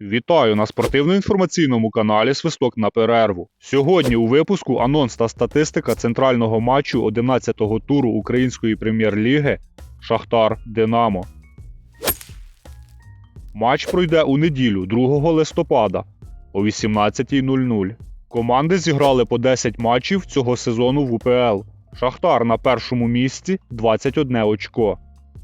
Вітаю на спортивно-інформаційному каналі Свисток на перерву. Сьогодні у випуску анонс та статистика центрального матчу 11-го туру Української прем'єр-ліги Шахтар Динамо. Матч пройде у неділю 2 листопада о 18.00. Команди зіграли по 10 матчів цього сезону в УПЛ. Шахтар на першому місці 21 очко.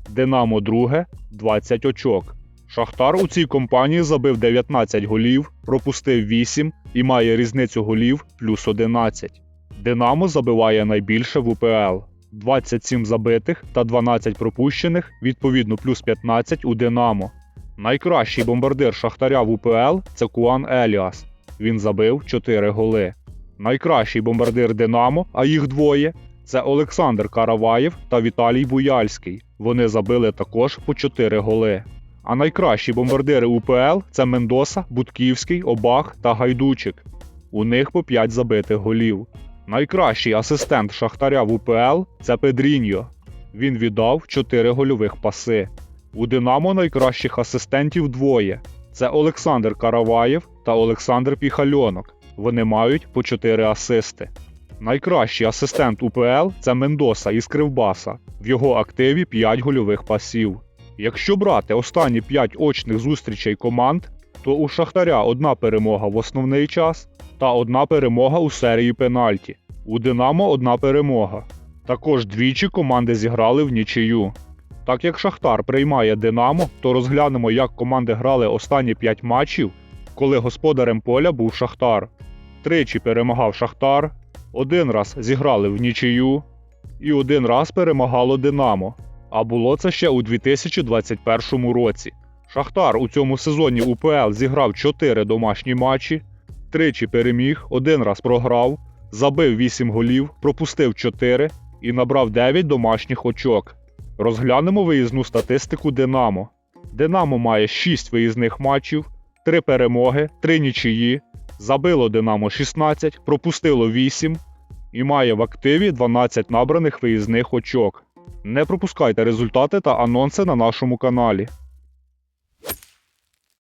Динамо друге 20 очок. Шахтар у цій компанії забив 19 голів, пропустив 8 і має різницю голів плюс 11. Динамо забиває найбільше в УПЛ. 27 забитих та 12 пропущених, відповідно плюс 15 у Динамо. Найкращий бомбардир Шахтаря в УПЛ це Куан Еліас. Він забив 4 голи. Найкращий бомбардир Динамо, а їх двоє, це Олександр Караваєв та Віталій Буяльський. Вони забили також по 4 голи. А найкращі бомбардири УПЛ це Мендоса, Будківський, Обах та Гайдучик. У них по 5 забитих голів. Найкращий асистент Шахтаря в УПЛ це Педріньо. Він віддав 4 гольових паси. У Динамо найкращих асистентів двоє: це Олександр Караваєв та Олександр Піхальонок. Вони мають по 4 асисти. Найкращий асистент УПЛ це Мендоса із Кривбаса. В його активі 5 гольових пасів. Якщо брати останні 5 очних зустрічей команд, то у Шахтаря одна перемога в основний час та одна перемога у серії пенальті. У Динамо одна перемога. Також двічі команди зіграли в нічию. Так як Шахтар приймає Динамо, то розглянемо, як команди грали останні 5 матчів, коли господарем поля був Шахтар. Тричі перемагав Шахтар, один раз зіграли в нічию, і один раз перемагало Динамо. А було це ще у 2021 році. Шахтар у цьому сезоні УПЛ зіграв 4 домашні матчі, тричі переміг, один раз програв, забив 8 голів, пропустив 4 і набрав 9 домашніх очок. Розглянемо виїзну статистику Динамо. Динамо має 6 виїзних матчів, 3 перемоги, 3 нічиї. Забило Динамо 16, пропустило 8 і має в активі 12 набраних виїзних очок. Не пропускайте результати та анонси на нашому каналі.